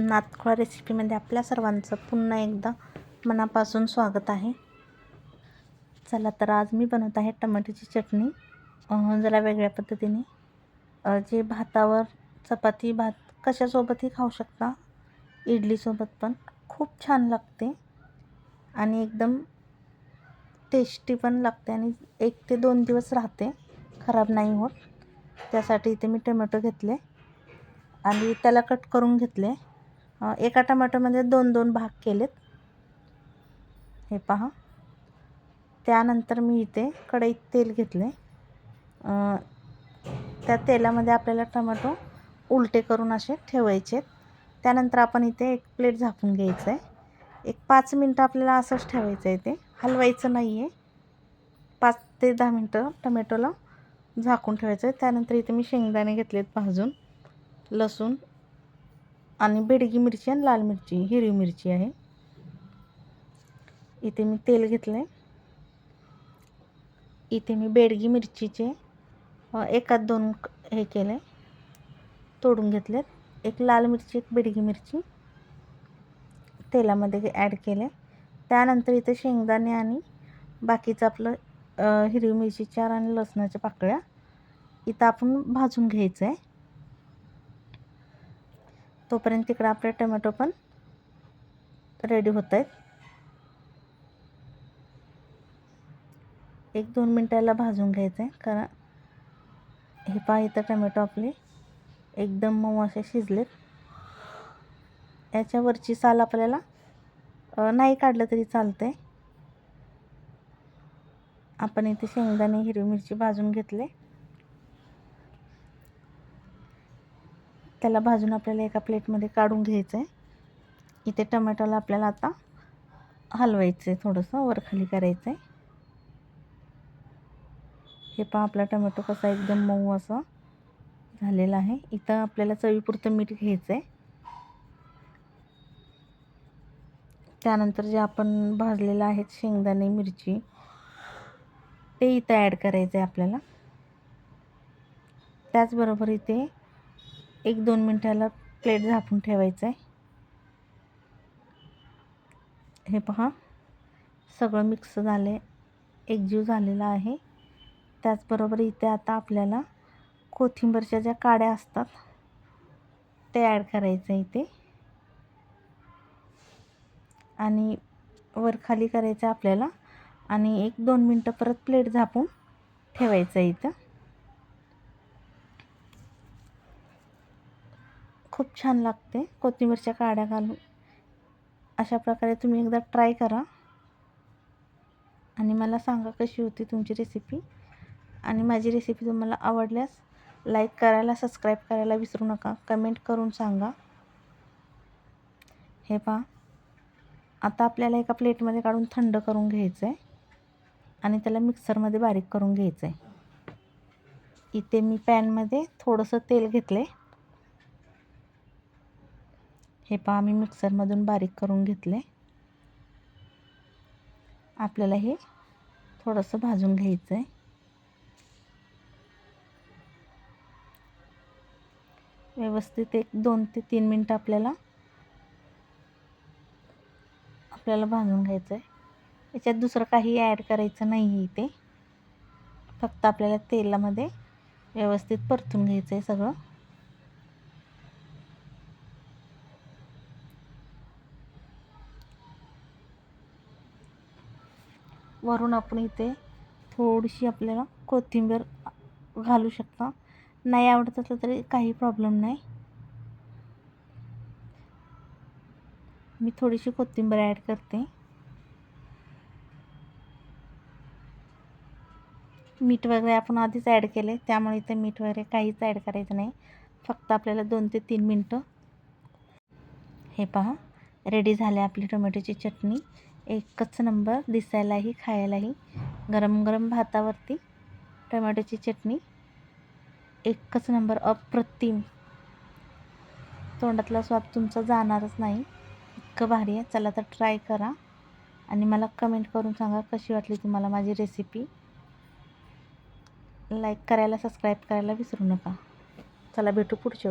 नातखोळा रेसिपीमध्ये आपल्या सर्वांचं पुन्हा एकदा मनापासून स्वागत आहे. चला तर आज मी बनवत आहे टमाट्याची चटणी. जरा वेगळ्या पद्धतीने. जे भातावर चपाती भात कशासोबतही खाऊ शकता. इडलीसोबत पण. खूप छान लागते. आणि एकदम टेस्टी पण लागते आणि एक ते दोन दिवस राहते. खराब नाही होत. त्यासाठी इथे मी टोमॅटो घेतले. आणि त्याला कट करून घेतले. एका टमाटोमध्ये दोन दोन भाग केलेत. हे पहा. त्यानंतर मी इथे कढईत तेल घेतले त्या तेलामध्ये आपल्याला टमाटो उलटे करून असे ठेवायचे त्यानंतर आपण इथे एक प्लेट झाकून घ्यायचं आहे एक पाच मिनटं आपल्याला असंच ठेवायचं आहे ते. हलवायचं नाही आहे पाच ते दहा मिनटं टमॅटोला झाकून ठेवायचं आहे त्यानंतर इथे मी शेंगदाणे घेतलेत भाजून लसूण आणि बेडगी मिरची आणि लाल मिरची हिरवी मिरची आहे. इथे मी तेल घेतलं आहे इथे मी बेडगी मिरचीचे एकात दोन हे केले तोडून घेतलेत. एक लाल मिरची एक बेडगी मिरची. तेलामध्ये ॲड केले त्यानंतर इथे शेंगदाणे आणि बाकीचं आपलं हिरवी मिरची चार आणि लसणाच्या पाकळ्या. इथं आपण भाजून घ्यायचं आहे तोपर्यंत तिकडं आपले टोमॅटो पण रेडी होत आहेत एक दोन मिनटाला भाजून घ्यायचं आहे कारण हे पहा इथं टोमॅटो आपले एकदम मऊ असे शिजलेत. याच्यावरची साल आपल्याला नाही काढलं तरी चालतं आहे आपण इथे शेंगदाणे हिरवी मिरची भाजून घेतले. त्याला भाजून आपल्याला एका प्लेटमध्ये काढून घ्यायचं आहे इथे टमॅटोला आपल्याला आता हलवायचं आहे थोडंसं वरखाली करायचं आहे हे पहा आपला टमॅटो कसा एकदम मऊ असा झालेला आहे. इथं आपल्याला चवीपुरतं मीठ घ्यायचं आहे त्यानंतर जे आपण भाजलेलं आहेत शेंगदाणे मिरची ते इथं ॲड करायचं आहे आपल्याला. त्याचबरोबर इथे एक दोन मिनटाला प्लेट झाकून ठेवायचं आहे. हे पहा सगळं मिक्स झालं आहे एकजीव झालेलं आहे. त्याचबरोबर इथे आता आपल्याला कोथिंबीरच्या ज्या काड्या असतात ते ॲड करायचं आहे इथे. आणि वरखाली करायचं आहे आपल्याला. आणि एक दोन मिनटं परत प्लेट झापून ठेवायचं आहे इथं. खूप छान लागते कोथिंबीरच्या काड्या घालून. अशा प्रकारे तुम्ही एकदा ट्राय करा. आणि मला सांगा कशी होती तुमची रेसिपी आणि माझी रेसिपी तुम्हाला आवडल्यास लाईक करायला सबस्क्राईब करायला विसरू नका. कमेंट करून सांगा. हे पहा. आता आपल्याला एका प्लेटमध्ये काढून थंड करून घ्यायचं आहे आणि त्याला मिक्सरमध्ये बारीक करून घ्यायचं आहे इथे मी पॅनमध्ये थोडंसं तेल घेतलं आहे हे पहा मी मिक्सरमधून बारीक करून घेतले. आपल्याला हे थोडंसं भाजून घ्यायचं आहे व्यवस्थित एक दोन ते तीन मिनटं आपल्याला आपल्याला भाजून घ्यायचं आहे याच्यात दुसरं काही ॲड करायचं नाही आहे इथे. फक्त आपल्याला तेलामध्ये व्यवस्थित परतून घ्यायचं आहे सगळं. वरून आपण इथे थोडीशी आपल्याला कोथिंबीर घालू शकता. नाही आवडत असलं तरी काही प्रॉब्लेम नाही. मी थोडीशी कोथिंबीर ॲड करते. मीठ वगैरे आपण आधीच ॲड केले त्यामुळे इथे मीठ वगैरे काहीच ॲड करायचं नाही. फक्त आपल्याला दोन ते तीन मिनटं हे पहा रेडी झाले आपली टोमॅटोची चटणी. एकच नंबर दिसायलाही खायलाही. गरम गरम भातावरती टोमॅटोची चटणी. एकच नंबर अप्रतिम. तोंडातला स्वाद तुमचा जाणारच नाही. इतकं भारी आहे. चला तर ट्राय करा. आणि मला कमेंट करून सांगा कशी वाटली तुम्हाला माझी रेसिपी. लाईक करायला सबस्क्राईब करायला विसरू नका. चला भेटू पुढच्या